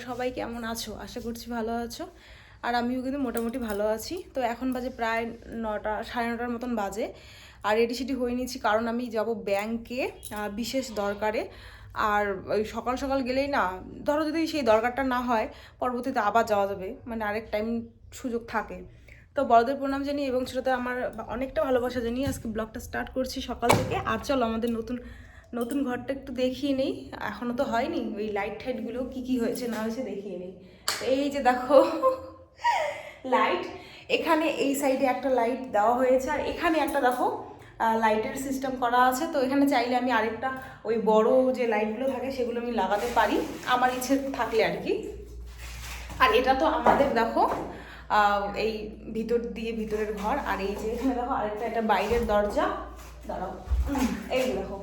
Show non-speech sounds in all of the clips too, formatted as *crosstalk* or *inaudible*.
তোমরা সবাই কেমন আছো? আশা করছি ভালো আছো। আর আমিও কিন্তু মোটামুটি ভালো আছি। তো এখন বাজে প্রায় নটা, সাড়ে নটার মতন বাজে। আর রেডি সেটি হয়ে নিয়েছি কারণ আমি যাব ব্যাংকে বিশেষ দরকারে। আর ওই সকাল সকাল গেলেই না, ধরো যদি সেই দরকারটা না হয়, পরবর্তীতে আবার যাওয়া যাবে। মানে আরেক টাইম সুযোগ থাকে। তো বড়দের প্রণাম জানি এবং ছোটোতে আমার অনেকটা ভালোবাসা জানিয়ে আজকে ব্লগটা স্টার্ট করছি সকাল থেকে। আর চলো আমাদের নতুন নতুন ঘরটা একটু দেখিয়ে নেই এখনও তো হয়নি, ওই লাইট টাইটগুলো কী কী হয়েছে না হয়েছে দেখিয়ে নেই। এই যে দেখো লাইট এখানে এই সাইডে একটা লাইট দেওয়া হয়েছে, আর এখানে একটা দেখো লাইটের সিস্টেম করা আছে, তো এখানে চাইলে আমি আরেকটা ওই বড় যে লাইটগুলো থাকে সেগুলো আমি লাগাতে পারি, আমার ইচ্ছে থাকলে আর কি। আর এটা তো আমাদের দেখো এই ভিতর দিয়ে ভিতরের ঘর, আর এই যে এখানে দেখো আরেকটা একটা বাইরের দরজা, দাঁড়াও এই দেখো।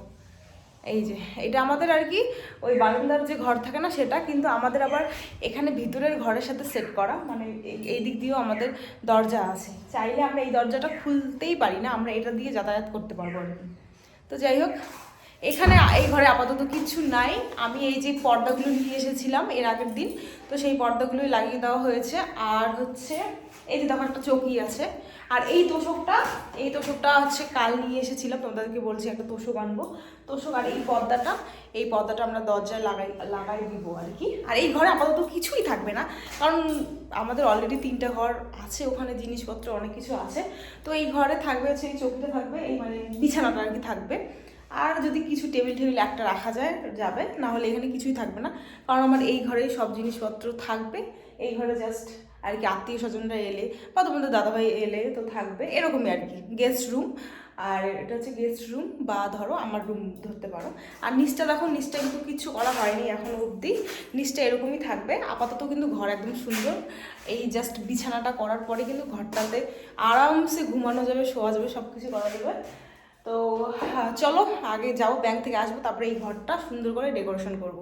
এই যে, এটা আমাদের আর কি ওই বারান্দার যে ঘর থাকে না সেটা, কিন্তু আমাদের আবার এখানে ভিতরের ঘরের সাথে সেট করা মানে এই- দিক দিয়েও আমাদের দরজা আছে। চাইলে আমরা এই দরজাটা খুলতেই পারি না, আমরা এটা দিয়ে যাতায়াত করতে পারব আর তো যাই হোক, এখানে এই ঘরে আপাতত কিছু নাই। আমি এই যে পর্দাগুলো নিয়ে এসেছিলাম এর আগের দিন, তো সেই পর্দাগুলোই লাগিয়ে দেওয়া হয়েছে। আর হচ্ছে, এই যে দেখো একটা চৌকি আছে। আর এই তোষকটা এই তোষকটা হচ্ছে কাল নিয়ে এসেছিলাম তোমাদেরকে বলছি একটা তোষক আনব। তোষক আর এই পর্দাটা এই পর্দাটা আমরা দরজায় লাগাই লাগাই দিব আর কি। আর এই ঘরে আপাতত কিছুই থাকবে না, কারণ আমাদের অলরেডি তিনটা ঘর আছে, ওখানে জিনিসপত্র অনেক কিছু আছে। তো এই ঘরে থাকবে হচ্ছে, এই চৌকিটা থাকবে, এই মানে বিছানাটা আর কি থাকবে। আর যদি কিছু টেবিল টেবিল একটা রাখা যায়, যাবে, না হলে এখানে কিছুই থাকবে না। কারণ আমার এই ঘরেই সব জিনিসপত্র থাকবে, এই ঘরে জাস্ট আর কি আত্মীয় স্বজনরা এলে বা তোমাদের দাদাভাই এলে তো থাকবে, এরকমই আর কি গেস্ট রুম আর এটা হচ্ছে গেস্ট রুম বা ধরো আমার রুম ধরতে পারো। আর নিচটা দেখো, নিচটা কিন্তু কিছু করা হয়নি এখন অবধি। নিচটা এরকমই থাকবে, আপাতত কিন্তু ঘর একদম সুন্দর। এই জাস্ট বিছানাটা করার পরে কিন্তু ঘরটাতে আরামসে ঘুমানো যাবে, শোয়া যাবে সব কিছু করা যাবে। তো চলো আগে যাও ব্যাংক থেকে আসব, তারপরে এই ঘরটা সুন্দর করে ডেকোরেশন করব।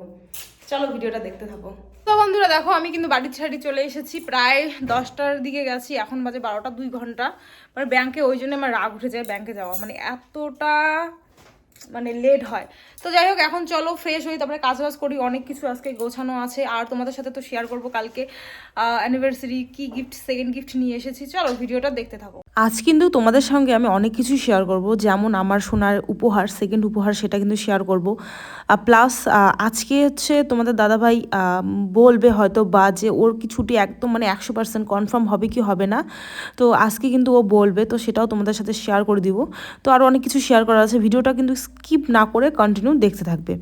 চলো ভিডিওটা দেখতে থাকো। তো বন্ধুরা দেখো, আমি কিন্তু বাড়ির ছাড়ি চলে এসেছি। প্রায় দশটার দিকে গেছি, এখন বাজে বারোটা দুই ঘণ্টা। মানে ব্যাংকে ওই জন্য আমার রাগ উঠে যায় ব্যাংকে যাওয়া। মানে এতটা মানে লেট হয়। তো যাই হোক, এখন চলো ফ্রেশ হই, তারপরে কাজ বাজ করি, অনেক কিছু আজকে গোছানো আছে। আর তোমাদের সাথে তো শেয়ার করব কালকে অ্যানিভার্সারি কি গিফট সেকেন্ড গিফট নিয়ে এসেছি। চলো ভিডিওটা দেখতে থাকো। আজ কিন্তু তোমাদের সঙ্গে আমি অনেক কিছু শেয়ার করব। যেমন আমার সোনার উপহার সেকেন্ড উপহার সেটা কিন্তু শেয়ার করব। প্লাস আজকে হচ্ছে তোমাদের দাদাভাই বলবে হয়তো বা যে ওর কি ছুটি একদম মানে একশো পার্সেন্ট কনফার্ম হবে কি হবে না। তো আজকে কিন্তু ও বলবে, তো সেটাও তোমাদের সাথে শেয়ার করে দিব। তো আরও অনেক কিছু শেয়ার করা আছে। ভিডিওটা কিন্তু স্কিপ না করে কন্টিনিউ দেখতে থাকবে।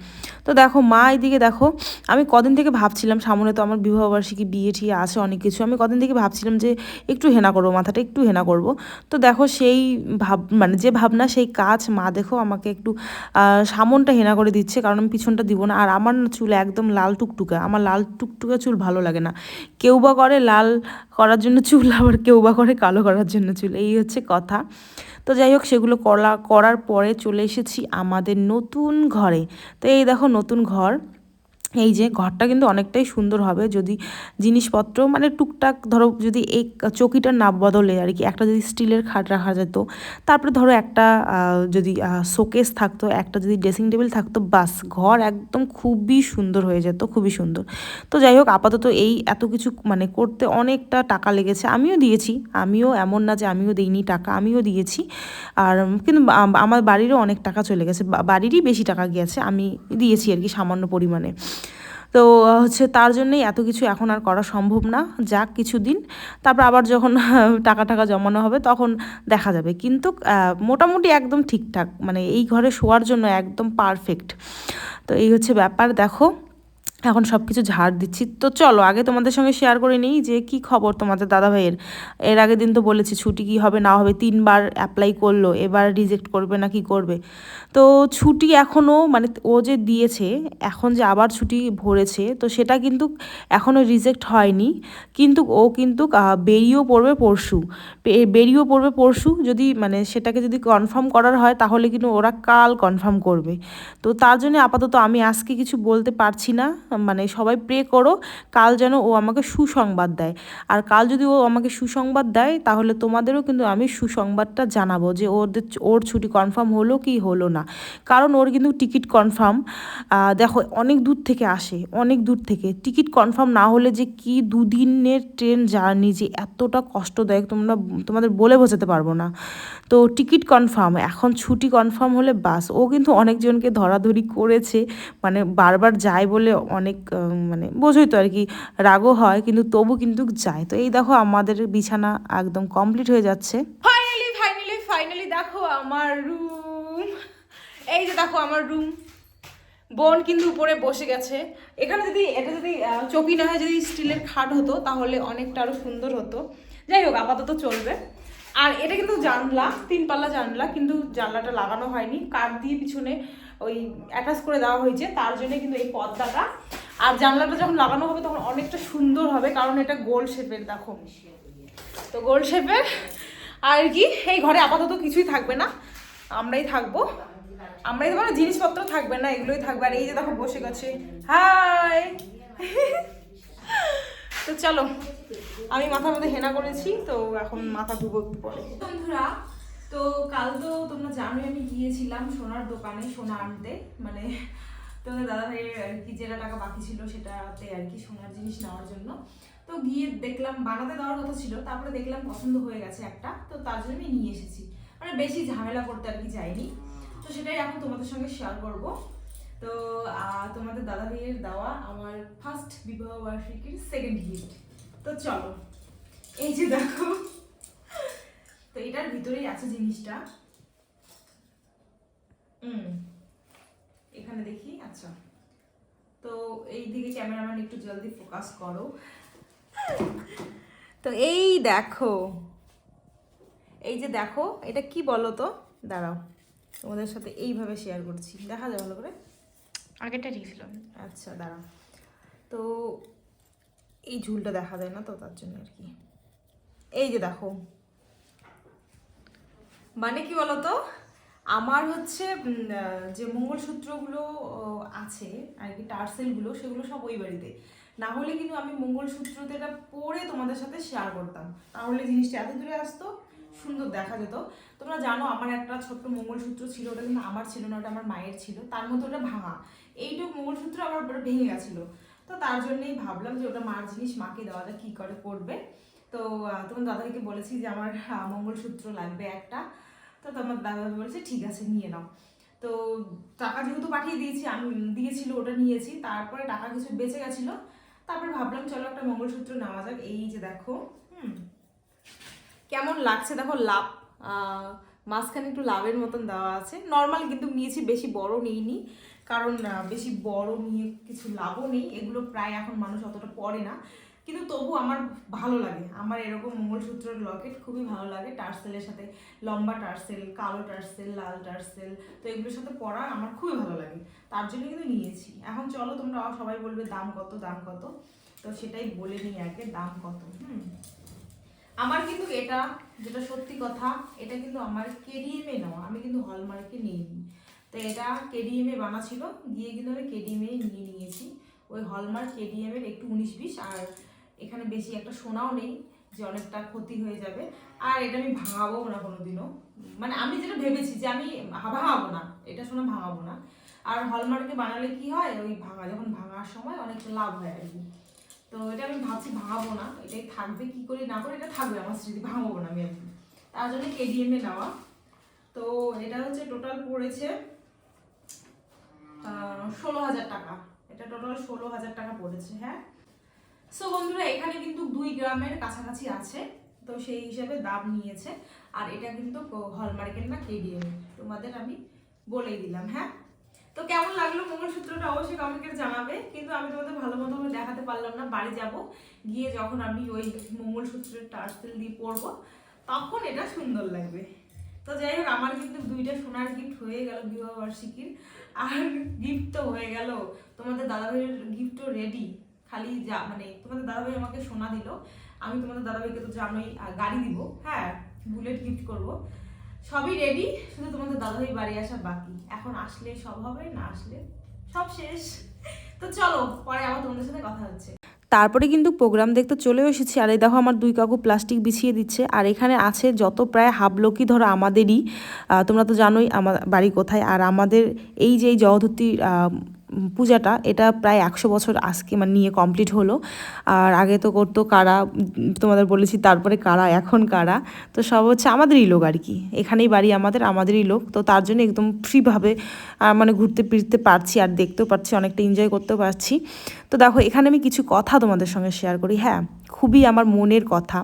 তো দেখো, মা এদিকে দেখো, আমি কদিন থেকে ভাবছিলাম, সামনে তো আমার বিবাহবার্ষিকী বিয়ে ঠিয়ে আছে অনেক কিছু। আমি কদিন থেকে ভাবছিলাম যে একটু হেনা করব, মাথাটা একটু হেনা করব। তো দেখো সেই ভাব মানে যে ভাবনা, সেই কাজ মা দেখো আমাকে একটু সামনটা হেনা করে দিচ্ছে, কারণ আমি পিছনটা দিব না। আর আমার না চুল একদম লাল টুকটুকা, আমার লাল টুকটুকা চুল ভালো লাগে না। কেউ বা করে লাল করার জন্য চুল, আবার কেউ বা করে কালো করার জন্য চুল, এই হচ্ছে কথা। তো যাই হোক, সেগুলো করা করার পরে চলে এসেছি আমাদের নতুন ঘরে। তো এই দেখো নতুন ঘর। এই যে ঘরটা কিন্তু অনেকটাই সুন্দর হবে, যদি জিনিসপত্র মানে টুকটাক ধরো যদি এই চকিটার না বদলে আর কি, একটা যদি স্টিলের খাট রাখা যেত, তারপরে ধরো একটা যদি শোকেস থাকতো, একটা যদি ড্রেসিং টেবিল থাকতো, বাস ঘর একদম খুবই সুন্দর হয়ে যেত, খুবই সুন্দর। তো যাই হোক, আপাতত এই এত কিছু মানে করতে অনেকটা টাকা লেগেছে, আমিও দিয়েছি, আমিও এমন না যে আমিও দিইনি টাকা, আমিও দিয়েছি। আর কিন্তু আমার বাড়িরও অনেক টাকা চলে গেছে বাড়িরই বেশি টাকা গিয়েছে, আমি দিয়েছি আর কি সামান্য পরিমাণে। তো হচ্ছে তার জন্যই এত কিছু এখন আর করা সম্ভব না। যাক কিছু দিন তারপর আবার যখন *laughs* টাকা টাকা জমানো হবে তখন দেখা যাবে। কিন্তু মোটামুটি একদম ঠিকঠাক মানে এই ঘরে শোয়ার জন্য একদম পারফেক্ট তো এই হচ্ছে ব্যাপার, দেখো। এখন সব কিছু ঝাড় দিচ্ছি। তো চলো, আগে তোমাদের সঙ্গে শেয়ার করে নিই যে কি খবর তোমাদের দাদা ভাইয়ের এর আগের দিন তো বলেছি, ছুটি কি হবে না হবে তিনবার অ্যাপ্লাই করল, এবার রিজেক্ট করবে না কি করবে? তো ছুটি এখনও মানে ও যে দিয়েছে, এখন যে আবার ছুটি ভরেছে, তো সেটা কিন্তু এখনও রিজেক্ট হয়নি। কিন্তু ও কিন্তু বেরিয়েও পড়বে পরশু। বেরিয়েও পড়বে পরশু, যদি মানে সেটাকে যদি কনফার্ম করার হয়, তাহলে কিন্তু ওরা কাল কনফার্ম করবে। তো তার জন্য আপাতত আমি আজকে কিছু বলতে পারছি না। মানে সবাই প্রে করো, কাল যেন ও আমাকে সুসংবাদ দেয়। আর কাল যদি ও আমাকে সুসংবাদ দেয়, তাহলে তোমাদেরও কিন্তু আমি সুসংবাদটা জানাব যে ওদের ওর ছুটি কনফার্ম হলো কি হলো না। কারণ ওর কিন্তু টিকিট কনফার্ম দেখো অনেক দূর থেকে আসে, অনেক দূর থেকে। টিকিট কনফার্ম না হলে যে কি দুদিনের ট্রেন জার্নি যে এতটা কষ্টদায়ক তোমরা, তোমাদের বলে বোঝাতে পারব না। তো টিকিট কনফার্ম এখন ছুটি কনফার্ম হলে বাস। ও কিন্তু অনেকজনকে ধরাধরি করেছে মানে বারবার যায় বলে অনেক উম, মানে বোঝোই তো আর কি রাগও হয় কিন্তু তবু কিন্তু যায় তো এই দেখো আমাদের বিছানা একদম কমপ্লিট হয়ে যাচ্ছে। ফাইনালি ফাইনালি ফাইনালি দেখো আমার রুম এই যে দেখো আমার রুম বোন কিন্তু উপরে বসে গেছে। এখানে যদি এটা যদি চৌকি না হয় যদি স্টিলের খাট হতো তাহলে অনেকটা আরও সুন্দর হতো। যাই হোক আপাতত চলবে। আর এটা কিন্তু জানলা তিন পাল্লা জানলা কিন্তু জানলাটা লাগানো হয়নি। কাঠ দিয়ে পিছনে ওই অ্যাটাচ করে দেওয়া হয়েছে। তার জন্য কিন্তু এই পর্দাটা। আর জানলাটা যখন লাগানো হবে তখন অনেকটা সুন্দর হবে কারণ এটা গোল শেপের দেখো। তো গোল শেপের আর কি এই ঘরে আপাতত কিছুই থাকবে না। আমরাই থাকব। আমরাই না, জিনিসপত্র থাকবে না এগুলোই থাকবে। আর এই যে দেখো বসে গেছে। হাই! তো চলো আমি মাথার মধ্যে হেনা করেছি তো এখন মাথা ধুবো পরে। বন্ধুরা তো কাল তো তোমরা জানোই আমি গিয়েছিলাম সোনার দোকানে সোনা আনতে মানে তোমাদের দাদা আর কি যেটা টাকা বাকি ছিল সেটাতে আর কি সোনার জিনিস নেওয়ার জন্য। তো গিয়ে দেখলাম বানাতে দেওয়ার কথা ছিল, তারপরে দেখলাম পছন্দ হয়ে গেছে একটা, তো তার জন্য আমি নিয়ে এসেছি। মানে বেশি ঝামেলা করতে আর কি যাইনি। তো সেটাই এখন তোমাদের সঙ্গে শেয়ার করব। তো তোমাদের দাদা ভাইয়ের দেওয়া আমার ফার্স্ট বিবাহ বার্ষিকীর সেকেন্ড গিফট তো চলো, এই যে দেখো। তো এটার ভিতরেই আছে জিনিসটা। হুম এখানে দেখি আচ্ছা। তো এই দিকে ক্যামেরাম্যান একটু জলদি ফোকাস করো। তো এই দেখো এই যে দেখো এটা কি বলো তো? দাঁড়াও তোমাদের সাথে এইভাবে শেয়ার করছি। দেখা যায় ভালো করে? আগেরটা ঠিক ছিল। আচ্ছা দাঁড়াও। তো এই ঝুলটা দেখা যায় না তো তার জন্য আর কি। এই যে দেখো মানে কি বলতো? আমার হচ্ছে যে মঙ্গলসূত্রগুলো আছে, আর কি টার্সেলগুলো সেগুলো সব ওই বাড়িতে। না হলে কিন্তু আমি মঙ্গলসূত্রতে এটা পরে তোমাদের সাথে শেয়ার করতাম। তাহলে জিনিসটা এত দূরে আসতো, সুন্দর দেখা যেত। তোমরা জানো, আমার একটা ছোট্ট মঙ্গলসূত্র ছিল, ওটা কিন্তু আমার ছিল না, ওটা আমার মায়ের ছিল। তার মধ্যে ওটা ভাঙা। এইটুকু মঙ্গলসূত্র আমার ওটা ভেঙে গেছিল। তো তার জন্যই ভাবলাম যে ওটা মার জিনিস মাকে দেওয়াটা কি করে করবে? তো তোমার দাদাকে বলেছি যে আমার মঙ্গলসূত্র লাগবে একটা। তো তোমার দাদা বলেছে, ঠিক আছে, নিয়ে নাও। তো টাকা যেহেতু পাঠিয়ে দিয়েছি, আমি দিয়েছিল, ওটা নিয়েছি। তারপরে টাকা কিছু বেঁচে গেছিল। তারপরে ভাবলাম, চলো একটা মঙ্গলসূত্র নেওয়া যাক। এই যে দেখো, হুম। কেমন লাগছে? দেখো, লাভ মাঝখানে একটু লাভের মতন দেওয়া আছে। নর্মাল কিন্তু নিয়েছি, বেশি বড় নিইনি। কারণ বেশি বড় নিয়ে কিছু লাভও নেই। এগুলো প্রায় এখন মানুষ অতটা পড়ে না। কিন্তু তবু আমার ভালো লাগে। আমার এরকম মঙ্গলসূত্রের লকেট খুবই ভালো লাগে। টার্সেলের সাথে লম্বা টার্সেল, কালো টার্সেল, লাল টার্সেল, তো এগুলোর সাথে পরা আমার খুবই ভালো লাগে। তার জন্য কিন্তু নিয়েছি। এখন চলো তোমরা সবাই বলবে দাম কত দাম কত? তো সেটাই বলে নিই আগে, দাম কত, হুম? আমার কিন্তু এটা, যেটা সত্যি কথা, এটা কিন্তু আমার কেডিএমে নেওয়া। আমি কিন্তু হলমার্কে নিইনি। তো এটা কেডিএমে বানা ছিল। গিয়ে কিন্তু আমি কেডিএমে নিয়ে নিয়েছি। ওই হলমার্ক কেডিএমের একটু উনিশ বিশ আর এখানে বেশি একটা সোনাও নেই যে অনেকটা ক্ষতি হয়ে যাবে। আর এটা আমি ভাঙাবো না কোনোদিনও। মানে আমি যেটা ভেবেছি যে আমি ভাঙাবো না, এটা সোনা ভাঙাবো না। আর হলমার্কে বানালে কি হয়? ওই ভাঙা, যখন ভাঙার সময় অনেক লাভ হয় আর কি। তো এটা আমি ভাবছি ভাঙাবো না। এটাই থাকবে কি করি না করে এটা থাকবে আমার স্মৃতি, ভাঙাবো না আমি আর কি। তার জন্য কেডিএম নেওয়া। তো এটা হচ্ছে টোটাল পড়েছে ষোলো হাজার টাকা। এটা টোটাল ষোলো হাজার টাকা পড়েছে হ্যাঁ? সো বন্ধুরা, এখানে কিন্তু দুই গ্রামের কাছাকাছি আছে। তো সেই হিসাবে দাম নিয়েছে। আর এটা কিন্তু হলমার্কের না কেডিএম। তোমাদের আমি বলেই দিলাম হ্যাঁ? তো কেমন লাগল মঙ্গলসূত্রটা অবশ্যই কমেন্টে জানাবে। কিন্তু আমি তোমাদের ভালো মতো দেখাতে পারলাম না, বাড়ি যাব। গিয়ে যখন আমি ওই মঙ্গলসূত্রের টার্সেল দিয়ে পরবো, তখন এটা সুন্দর লাগবে। তো যাই হোক, আমার কিন্তু দুইটা সোনার গিফট হয়ে গেল বিবাহ বার্ষিকীর আর গিফট তো হয়ে গেল তোমাদের দাদাভাইয়ের গিফটও রেডি খালি যা মানে তোমাদের দাদাভাই আমাকে সোনা দিল। আমি তোমাদের দাদাভাইকে তো জানোই গাড়ি দিব। হ্যাঁ বুলেট গিফট করব। সবই রেডি শুধু তোমাদের দাদাভাই বাড়ি আসা বাকি। এখন আসলে সব হবে না আসলে সব শেষ। তো চলো পরে আবার তোমাদের সাথে কথা হচ্ছে। তারপরে কিন্তু প্রোগ্রাম দেখতে চলেও এসেছি। আর এই দেখো আমার দুই কাকু প্লাস্টিক বিছিয়ে দিচ্ছে। আর এখানে আছে যত প্রায় হাফ লোকই ধরো আমাদেরই। তোমরা তো জানোই আমার বাড়ি কোথায়। আর আমাদের এই যে এই উম, পূজাটা, এটা প্রায় একশো বছর আজকে মানে নিয়ে কমপ্লিট হলো। আর আগে তো করতো কারা, তোমাদের বলেছি তারপরে কারা, এখন কারা। তো সব হচ্ছে আমাদেরই লোক আর কি। এখানেই বাড়ি আমাদের, আমাদেরই লোক। তো তার জন্য একদম ফ্রিভাবে মানে ঘুরতে ফিরতে পারছি আর দেখতেও পারছি, অনেকটা এনজয় করতেও পারছি। তো দেখো, এখানে আমি কিছু কথা তোমাদের সঙ্গে শেয়ার করি। হ্যাঁ খুবই আমার মনের কথা।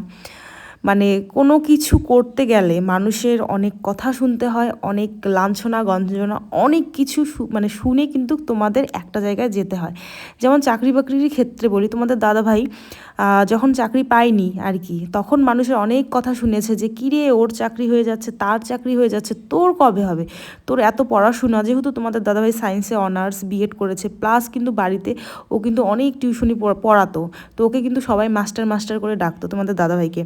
মানে কোনো কিছু করতে গেলে মানুষের অনেক কথা শুনতে হয় অনেক লাঞ্ছনা গঞ্জনা অনেক কিছু মানে শুনে কিন্তু তোমাদের একটা জায়গায় যেতে হয়। যেমন চাকরি বাকরির ক্ষেত্রে বলি তোমাদের দাদাভাই আহ, যখন চাকরি পায়নি আর কি, তখন মানুষের অনেক কথা শুনেছে যে, কিরে, ওর চাকরি হয়ে যাচ্ছে, তার চাকরি হয়ে যাচ্ছে, তোর কবে হবে? তোর এত পড়াশোনা, যেহেতু তোমাদের দাদাভাই সায়েন্সে অনার্স বিএড করেছে প্লাস কিন্তু বাড়িতে ও কিন্তু অনেক টিউশনি পড়াতো, তো ওকে কিন্তু সবাই মাস্টার মাস্টার করে ডাকতো তোমাদের দাদাভাইকে।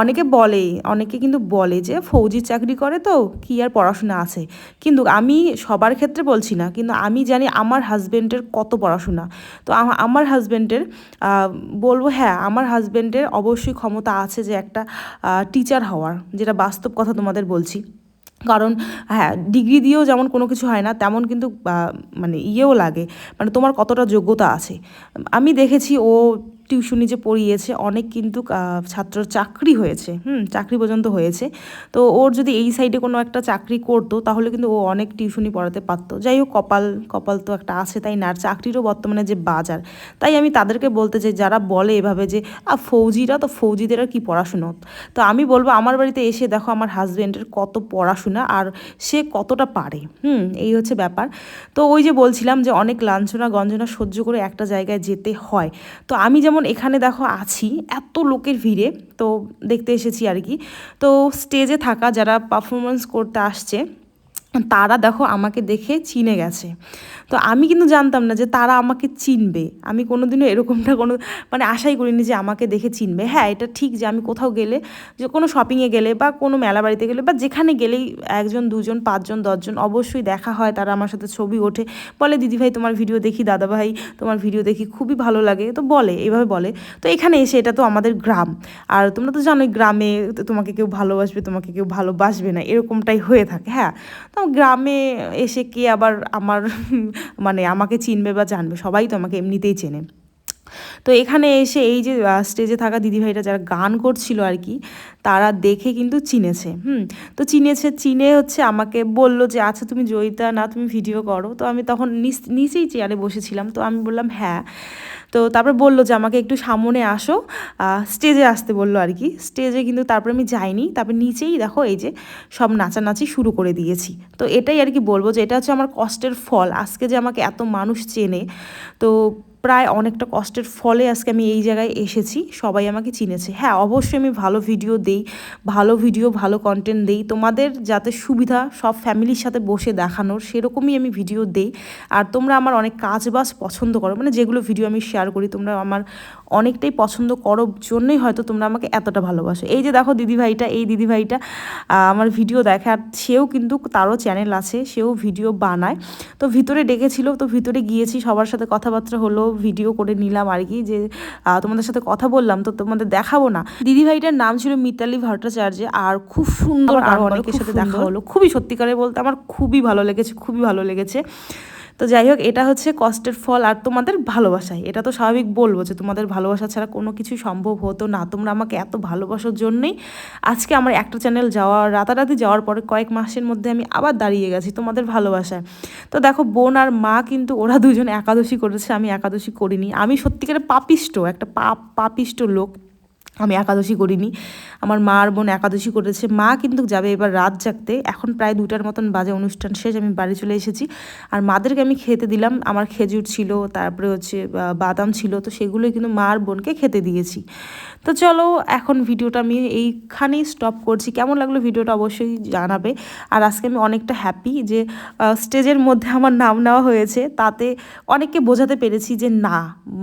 অনেকে বলে, অনেকে কিন্তু বলে যে ফৌজির চাকরি করে তো, কি আর পড়াশোনা আছে? কিন্তু আমি সবার ক্ষেত্রে বলছি না, কিন্তু আমি জানি আমার হাজব্যান্ডের কত পড়াশোনা। তো আমার হাজব্যান্ডের বলব হ্যাঁ আমার হাজব্যান্ডের অবশ্যই ক্ষমতা আছে যে একটা টিচার হওয়ার, যেটা বাস্তব কথা তোমাদের বলছি। কারণ হ্যাঁ ডিগ্রি দিয়েও যেমন কোনো কিছু হয় না, তেমন কিন্তু মানে ইয়েও লাগে। মানে তোমার কতটা যোগ্যতা আছে। আমি দেখেছি ও টিউশনি যে পড়িয়েছে, অনেক কিন্তু ছাত্র চাকরি হয়েছে, হুম, চাকরি পর্যন্ত হয়েছে। তো ওর যদি এই সাইডে কোনো একটা চাকরি করতো, তাহলে কিন্তু ও অনেক টিউশনি পড়াতে পারতো। যাই হোক, কপাল কপাল তো একটা আছে তাই না চাকরিরও বর্তমানে যে বাজার, তাই আমি তাদেরকে বলতে চাই, যারা বলে এভাবে যে ফৌজিরা তো ফৌজিদের আর কি পড়াশুনো? তো আমি বলব, আমার বাড়িতে এসে দেখো আমার হাজব্যান্ডের কত পড়াশোনা, আর সে কতটা পারে, হুম, এই হচ্ছে ব্যাপার। তো ওই যে বলছিলাম যে, অনেক লাঞ্ছনা গঞ্জনা সহ্য করে একটা জায়গায় যেতে হয়। তো আমি যেমন এখানে দেখো আছি, এত লোকের ভিড়ে, তো দেখতে এসেছি আর কি। তো স্টেজে থাকা যারা পারফরমেন্স করতে আসছে তারা দেখো আমাকে দেখে চিনে গেছে। তো আমি কিন্তু জানতাম না যে তারা আমাকে চিনবে। আমি কোনো দিনও এরকমটা কোনো মানে আশাই করিনি যে আমাকে দেখে চিনবে। হ্যাঁ এটা ঠিক যে আমি কোথাও গেলে, যে কোনো শপিংয়ে গেলে বা কোনো মেলা বাড়িতে গেলে বা যেখানে গেলেই একজন, দুজন, পাঁচজন, দশজন অবশ্যই দেখা হয়, তারা আমার সাথে ছবি ওঠে। বলে দিদিভাই তোমার ভিডিও দেখি দাদাভাই তোমার ভিডিও দেখি, খুবই ভালো লাগে। তো বলে এইভাবে বলে। তো এখানে এসে এটা তো আমাদের গ্রাম। আর তোমরা তো জানোই, গ্রামে তোমাকে কেউ ভালোবাসবে, তোমাকে কেউ ভালোবাসবে না, এরকমটাই হয়ে থাকে। হ্যাঁ তো গ্রামে এসে কে আবার আমার মানে আমাকে চিনবে বা জানবে? সবাই তো আমাকে এমনিতেই চেনে। তো এখানে এসে এই যে স্টেজে থাকা দিদিভাইরা যারা গান করছিল আর কি, তারা দেখে কিন্তু চিনেছে, হুম? তো চিনেছে, চিনে হচ্ছে আমাকে বলল যে আচ্ছা তুমি জয়িতা, না, তুমি ভিডিও করো। তো আমি তখন নিচ- নিচেই চেয়ারে বসেছিলাম, তো আমি বললাম হ্যাঁ। তো তারপর বলল যে, আমাকে একটু সামনে আসো। স্টেজে আসতে বলল আর কি। স্টেজে কিন্তু তারপর আমি যাইনি, তারপর নিচেই দেখো এই যে, সব নাচানাচি শুরু করে দিয়েছি। তো এটাই আর কি বলব যে, এটা হচ্ছে আমার কষ্টের ফল। আজকে যে আমাকে এত মানুষ চেনে, তো প্রায় অনেকটা কষ্টের ফলে আজকে আমি এই জায়গায় এসেছি, সবাই আমাকে চিনেছে। হ্যাঁ অবশ্যই আমি ভালো ভিডিও দেই, ভালো ভিডিও ভালো কন্টেন্ট দেই। তোমাদের যাতে সুবিধা সব ফ্যামিলির সাথে বসে দেখানোর, সেরকমই আমি ভিডিও দেই। আর তোমরা আমার অনেক কাজ বাজ পছন্দ করো মানে যেগুলো ভিডিও আমি শেয়ার করি, তোমরা আমার অনেকটাই পছন্দ করো, জন্যই হয়তো তোমরা আমাকে এতটা ভালোবাসো। এই যে দেখো দিদিভাইটা, এই দিদিভাইটা আমার ভিডিও দেখে, আর সেও কিন্তু তারও চ্যানেল আছে, সেও ভিডিও বানায়। তো ভিতরে ডেকেছিল, তো ভিতরে গিয়েছি, সবার সাথে কথাবার্তা হলো ভিডিও করে নিলাম আর কি যে আহ, তোমাদের সাথে কথা বললাম তো তোমাদের দেখাবো না। দিদিভাইটার নাম ছিল মিতালি ভট্টাচার্য আর খুব সুন্দর আর অনেকের সাথে দেখা হলো। খুবই সত্যিকারে বলতে আমার খুবই ভালো লেগেছে খুবই ভালো লেগেছে। তো যাই হোক, এটা হচ্ছে কষ্টের ফল আর তোমাদের ভালোবাসায় এটা তো স্বাভাবিক বলব যে তোমাদের ভালোবাসা ছাড়া কোনো কিছু সম্ভব হতো না। তোমরা আমাকে এত ভালোবাসার জন্যই আজকে আমার একটা চ্যানেল যাওয়া রাতারাতি যাওয়ার পরে কয়েক মাসের মধ্যে আমি আবার দাঁড়িয়ে গেছি তোমাদের ভালোবাসায়। তো দেখো, বোন আর মা কিন্তু ওরা দুজন একাদশী করেছে, আমি একাদশী করিনি। আমি সত্যিকারে পাপিষ্ট একটা পাপ পাপিষ্ট লোক। আমি একাদশী করিনি। আমার মা আর বোন একাদশী করেছে। মা কিন্তু যাবে এবার রাত জাগতে। এখন প্রায় দুটার মতন বাজে অনুষ্ঠান শেষ। আমি বাড়ি চলে এসেছি। আর মাদেরকে আমি খেতে দিলাম। আমার খেজুর ছিল, তারপরে হচ্ছে বাদাম ছিল। তো সেগুলোই কিন্তু মা আর বোনকে খেতে দিয়েছি। তো চলো, এখন ভিডিওটা আমি এইখানেই স্টপ করছি। কেমন লাগল ভিডিওটা অবশ্যই জানাবে। আর আজকে আমি অনেকটা হ্যাপি যে স্টেজের মধ্যে আমার নাম নেওয়া হয়েছে। তাতে অনেককে বোঝাতে পেরেছি যে, না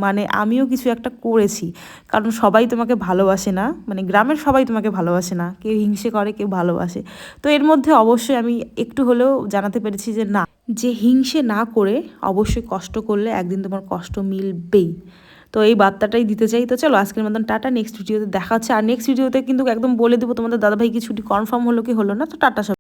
মানে আমিও কিছু একটা করেছি। কারণ সবাই তোমাকে ভালোবাসে। ভালোবাসে না মানে গ্রামের সবাই তোমাকে ভালোবাসে না, কেউ হিংসে করে, কেউ ভালোবাসে। তো এর মধ্যে অবশ্যই আমি একটু হলেও জানাতে পেরেছি যে না, যে হিংসে না করে অবশ্যই কষ্ট করলে একদিন তোমার কষ্ট মিলবেই। তো এই বার্তাটাই দিতে চাই। তো চলো, আজকের মতন টাটা নেক্সট ভিডিওতে দেখা হচ্ছে। আর নেক্সট ভিডিওতে কিন্তু একদম বলে দেবো তোমাদের, দাদাভাই কি ছুটি কনফার্ম হলো কি হলো না, তো টাটা